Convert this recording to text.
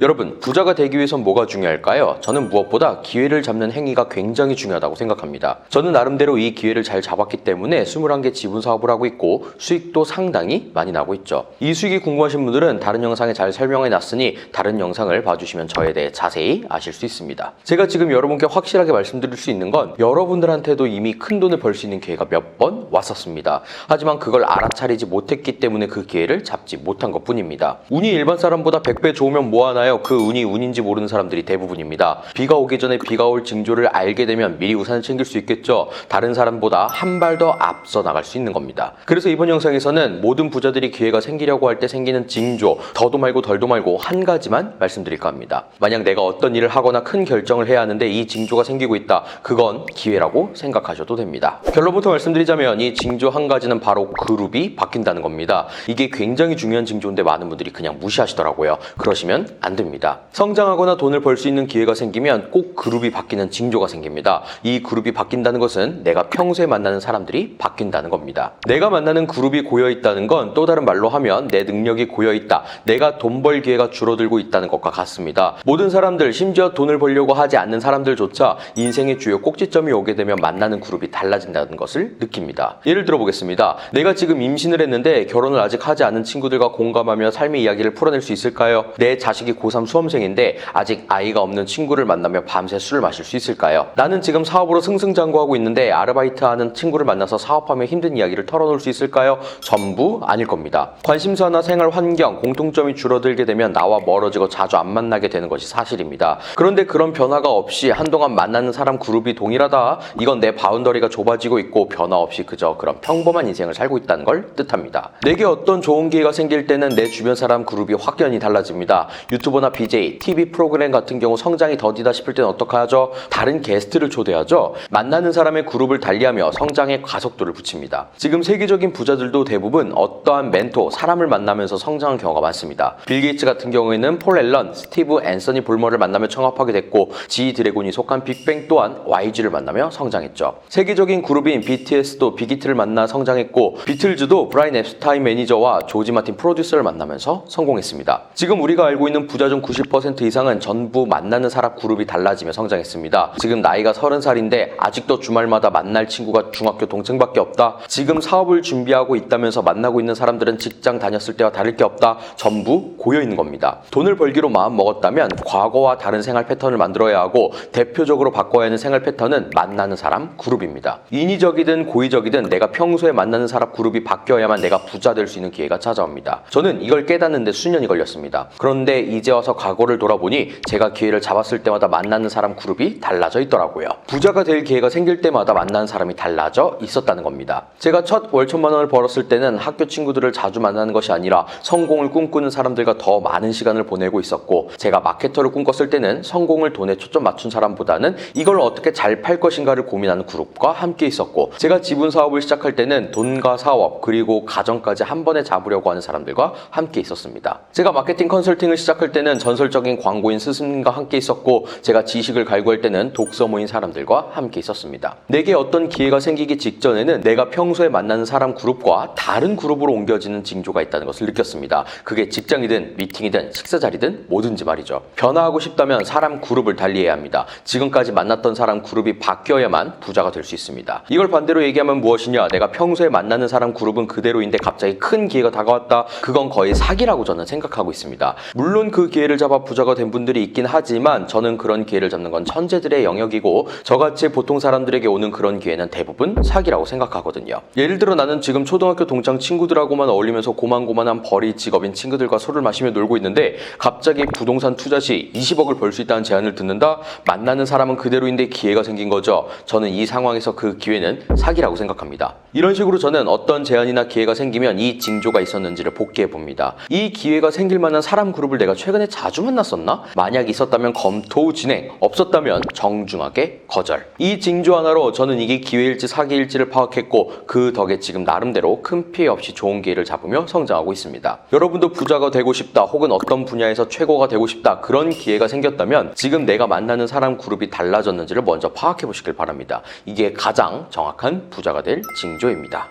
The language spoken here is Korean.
여러분, 부자가 되기 위해선 뭐가 중요할까요? 저는 무엇보다 기회를 잡는 행위가 굉장히 중요하다고 생각합니다. 저는 나름대로 이 기회를 잘 잡았기 때문에 21개 지분 사업을 하고 있고 수익도 상당히 많이 나고 있죠. 이 수익이 궁금하신 분들은 다른 영상에 잘 설명해 놨으니 다른 영상을 봐주시면 저에 대해 자세히 아실 수 있습니다. 제가 지금 여러분께 확실하게 말씀드릴 수 있는 건 여러분들한테도 이미 큰 돈을 벌 수 있는 기회가 몇 번 왔었습니다. 하지만 그걸 알아차리지 못했기 때문에 그 기회를 잡지 못한 것 뿐입니다. 운이 일반 사람보다 100배 좋으면 뭐하나요? 그 운이 운인지 모르는 사람들이 대부분입니다. 비가 오기 전에 비가 올 징조를 알게 되면 미리 우산을 챙길 수 있겠죠. 다른 사람보다 한 발 더 앞서 나갈 수 있는 겁니다. 그래서 이번 영상에서는 모든 부자들이 기회가 생기려고 할 때 생기는 징조, 더도 말고 덜도 말고 한 가지만 말씀드릴까 합니다. 만약 내가 어떤 일을 하거나 큰 결정을 해야 하는데 이 징조가 생기고 있다. 그건 기회라고 생각하셔도 됩니다. 결론부터 말씀드리자면 이 징조 한 가지는 바로 그룹이 바뀐다는 겁니다. 이게 굉장히 중요한 징조인데 많은 분들이 그냥 무시하시더라고요. 그러시면 안 됩니다. 성장하거나 돈을 벌 수 있는 기회가 생기면 꼭 그룹이 바뀌는 징조가 생깁니다. 이 그룹이 바뀐다는 것은 내가 평소에 만나는 사람들이 바뀐다는 겁니다. 내가 만나는 그룹이 고여 있다는 건 또 다른 말로 하면 내 능력이 고여 있다. 내가 돈 벌 기회가 줄어들고 있다는 것과 같습니다. 모든 사람들, 심지어 돈을 벌려고 하지 않는 사람들조차 인생의 주요 꼭지점이 오게 되면 만나는 그룹이 달라진다는 것을 느낍니다. 예를 들어 보겠습니다. 내가 지금 임신을 했는데 결혼을 아직 하지 않은 친구들과 공감하며 삶의 이야기를 풀어낼 수 있을까요? 내 자식이 고3 수험생인데 아직 아이가 없는 친구를 만나며 밤새 술을 마실 수 있을까요? 나는 지금 사업으로 승승장구하고 있는데 아르바이트 하는 친구를 만나서 사업하며 힘든 이야기를 털어놓을 수 있을까요? 전부 아닐 겁니다. 관심사나 생활 환경, 공통점이 줄어들게 되면 나와 멀어지고 자주 안 만나게 되는 것이 사실입니다. 그런데 그런 변화가 없이 한동안 만나는 사람 그룹이 동일하다. 이건 내 바운더리가 좁아지고 있고 변화 없이 그저 그런 평범한 인생을 살고 있다는 걸 뜻합니다. 내게 어떤 좋은 기회가 생길 때는 내 주변 사람 그룹이 확연히 달라집니다. 유튜버 나 BJ, TV 프로그램 같은 경우 성장이 더디다 싶을 때는 어떡하죠? 다른 게스트를 초대하죠. 만나는 사람의 그룹을 달리하며 성장의 가속도를 붙입니다. 지금 세계적인 부자들도 대부분 어떠한 멘토, 사람을 만나면서 성장한 경우가 많습니다. 빌 게이츠 같은 경우에는 폴 앨런, 스티브 앤서니 볼머를 만나며 창업하게 됐고 G 드래곤이 속한 빅뱅 또한 YG를 만나며 성장했죠. 세계적인 그룹인 BTS도 빅히트를 만나 성장했고 비틀즈도 브라인 앱스타인 매니저와 조지 마틴 프로듀서를 만나면서 성공했습니다. 지금 우리가 알고 있는 부자 중90% 이상은 전부 만나는 사람 그룹이 달라지며 성장했습니다. 지금 나이가 30살인데 아직도 주말마다 만날 친구가 중학교 동생밖에 없다. 지금 사업을 준비하고 있다면서 만나고 있는 사람들은 직장 다녔을 때와 다를 게 없다. 전부 고여 있는 겁니다. 돈을 벌기로 마음 먹었다면 과거와 다른 생활 패턴을 만들어야 하고 대표적으로 바꿔야 하는 생활 패턴은 만나는 사람 그룹입니다. 인위적이든 고의적이든 내가 평소에 만나는 사람 그룹이 바뀌어야만 내가 부자 될 수 있는 기회가 찾아옵니다. 저는 이걸 깨닫는데 수년이 걸렸습니다. 그런데 이제 와서 과거를 돌아보니 제가 기회를 잡았을 때마다 만나는 사람 그룹이 달라져 있더라고요. 부자가 될 기회가 생길 때마다 만나는 사람이 달라져 있었다는 겁니다. 제가 첫 월 천만 원을 벌었을 때는 학교 친구들을 자주 만나는 것이 아니라 성공을 꿈꾸는 사람들과 더 많은 시간을 보내고 있었고 제가 마케터를 꿈꿨을 때는 성공을 돈에 초점 맞춘 사람보다는 이걸 어떻게 잘 팔 것인가를 고민하는 그룹과 함께 있었고 제가 지분 사업을 시작할 때는 돈과 사업 그리고 가정까지 한 번에 잡으려고 하는 사람들과 함께 있었습니다. 제가 마케팅 컨설팅을 시작할 때는 전설적인 광고인 스승님과 함께 있었고 제가 지식을 갈구할 때는 독서 모인 사람들과 함께 있었습니다. 내게 어떤 기회가 생기기 직전에는 내가 평소에 만나는 사람 그룹과 다른 그룹으로 옮겨지는 징조가 있다는 것을 느꼈습니다. 그게 직장이든 미팅이든 식사 자리든 뭐든지 말이죠. 변화하고 싶다면 사람 그룹을 달리해야 합니다. 지금까지 만났던 사람 그룹이 바뀌어야만 부자가 될 수 있습니다. 이걸 반대로 얘기하면 무엇이냐? 내가 평소에 만나는 사람 그룹은 그대로인데 갑자기 큰 기회가 다가왔다. 그건 거의 사기라고 저는 생각하고 있습니다. 물론 그 기회를 잡아 부자가 된 분들이 있긴 하지만 저는 그런 기회를 잡는 건 천재들의 영역이고 저같이 보통 사람들에게 오는 그런 기회는 대부분 사기라고 생각하거든요. 예를 들어 나는 지금 초등학교 동창 친구들하고만 어울리면서 고만고만한 벌이 직업인 친구들과 술을 마시며 놀고 있는데 갑자기 부동산 투자 시 20억을 벌 수 있다는 제안을 듣는다? 만나는 사람은 그대로인데 기회가 생긴 거죠. 저는 이 상황에서 그 기회는 사기라고 생각합니다. 이런 식으로 저는 어떤 제안이나 기회가 생기면 이 징조가 있었는지를 복귀해 봅니다. 이 기회가 생길 만한 사람 그룹을 내가 최근 에 자주 만났었나? 만약 있었다면 검토 후 진행, 없었다면 정중하게 거절. 이 징조 하나로 저는 이게 기회일지 사기일지를 파악했고 그 덕에 지금 나름대로 큰 피해 없이 좋은 기회를 잡으며 성장하고 있습니다. 여러분도 부자가 되고 싶다 혹은 어떤 분야에서 최고가 되고 싶다 그런 기회가 생겼다면 지금 내가 만나는 사람 그룹이 달라졌는지를 먼저 파악해 보시길 바랍니다. 이게 가장 정확한 부자가 될 징조입니다.